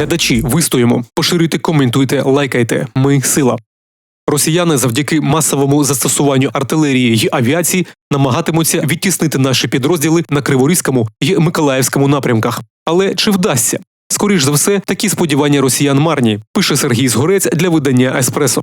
Глядачі, вистоїмо, поширюйте, коментуйте, лайкайте. Ми сила. Росіяни завдяки масовому застосуванню артилерії й авіації намагатимуться відтіснити наші підрозділи на Криворізькому й Миколаївському напрямках. Але чи вдасться? Скоріш за все, такі сподівання росіян марні, пише Сергій Згорець для видання Еспресо.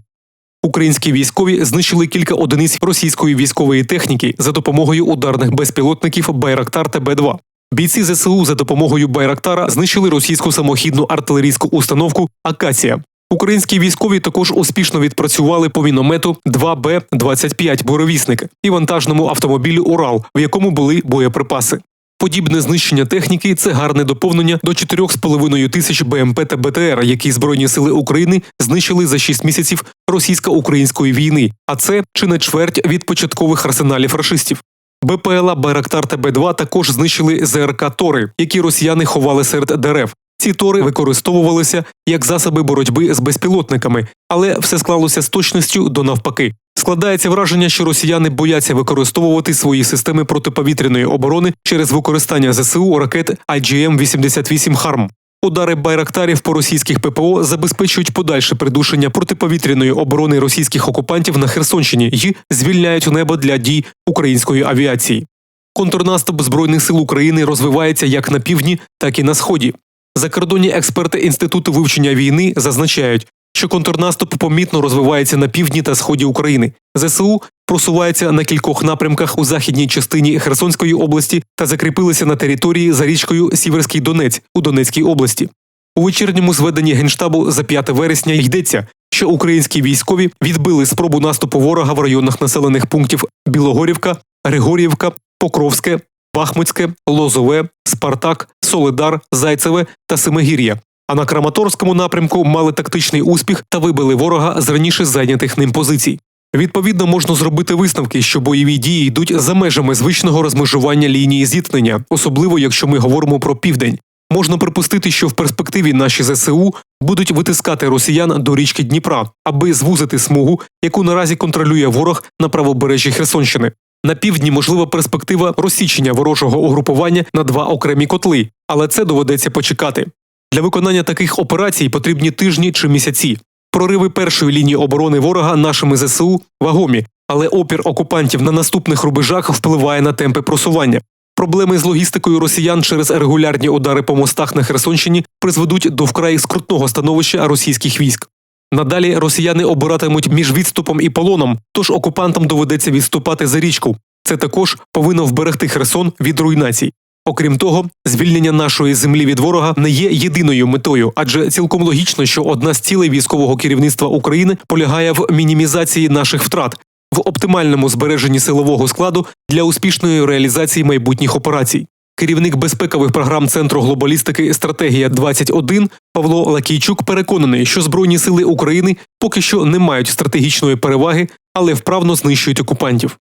Українські військові знищили кілька одиниць російської військової техніки за допомогою ударних безпілотників Байрактар та Б-2. Бійці ЗСУ за допомогою Байрактара знищили російську самохідну артилерійську установку Акація. Українські військові також успішно відпрацювали по міномету 2Б-25 «Боровісник» і вантажному автомобілю Урал, в якому були боєприпаси. Подібне знищення техніки це гарне доповнення до 4,5 тисяч БМП та БТР, які Збройні сили України знищили за 6 місяців російсько-української війни, а це чи не чверть від початкових арсеналів рашистів. БПЛА Байрактар та Б-2 також знищили ЗРК Тори, які росіяни ховали серед дерев. Ці тори використовувалися як засоби боротьби з безпілотниками, але все склалося з точністю до навпаки. Складається враження, що росіяни бояться використовувати свої системи протиповітряної оборони через використання ЗСУ ракет IGM-88 «Харм». Удари байрактарів по російських ППО забезпечують подальше придушення протиповітряної оборони російських окупантів на Херсонщині і звільняють небо для дій української авіації. Контрнаступ збройних сил України розвивається як на півдні, так і на сході. Закордонні експерти інституту вивчення війни зазначають, що контрнаступ помітно розвивається на півдні та сході України. ЗСУ просувається на кількох напрямках у західній частині Херсонської області та закріпилися на території за річкою Сіверський Донець у Донецькій області. У вечірньому зведенні генштабу за 5 вересня йдеться, що українські військові відбили спробу наступу ворога в районах населених пунктів Білогорівка, Григорівка, Покровське, Бахмутське, Лозове, Спартак, Солидар, Зайцеве та Семигір'я. А на Краматорському напрямку мали тактичний успіх та вибили ворога з раніше зайнятих ним позицій. Відповідно, можна зробити висновки, що бойові дії йдуть за межами звичного розмежування лінії зіткнення, особливо якщо ми говоримо про південь. Можна припустити, що в перспективі наші ЗСУ будуть витискати росіян до річки Дніпра, аби звузити смугу, яку наразі контролює ворог на правобережжі Херсонщини. На півдні можлива перспектива розсічення ворожого угрупування на два окремі котли, але це доведеться почекати. Для виконання таких операцій потрібні тижні чи місяці. Прориви першої лінії оборони ворога нашими ЗСУ вагомі, але опір окупантів на наступних рубежах впливає на темпи просування. Проблеми з логістикою росіян через регулярні удари по мостах на Херсонщині призведуть до вкрай скрутного становища російських військ. Надалі росіяни обиратимуть між відступом і полоном, тож окупантам доведеться відступати за річку. Це також повинно вберегти Херсон від руйнацій. Окрім того, звільнення нашої землі від ворога не є єдиною метою, адже цілком логічно, що одна з цілей військового керівництва України полягає в мінімізації наших втрат, в оптимальному збереженні силового складу для успішної реалізації майбутніх операцій. Керівник безпекових програм Центру глобалістики Стратегія 21 Павло Лакійчук переконаний, що Збройні сили України поки що не мають стратегічної переваги, але вправно знищують окупантів.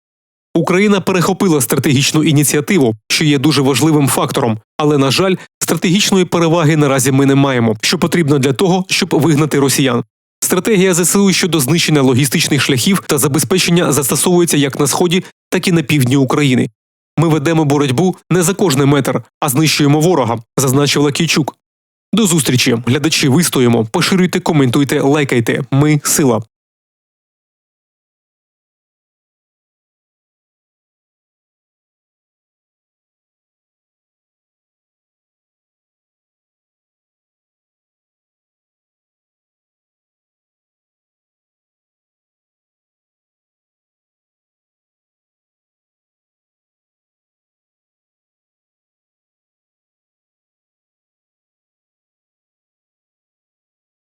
Україна перехопила стратегічну ініціативу, що є дуже важливим фактором, але на жаль, стратегічної переваги наразі ми не маємо, що потрібно для того, щоб вигнати росіян. Стратегія ЗСУ щодо знищення логістичних шляхів та забезпечення застосовується як на сході, так і на півдні України. Ми ведемо боротьбу не за кожний метр, а знищуємо ворога, зазначив Лакійчук. До зустрічі, глядачі, вистоїмо, поширюйте, коментуйте, лайкайте. Ми сила.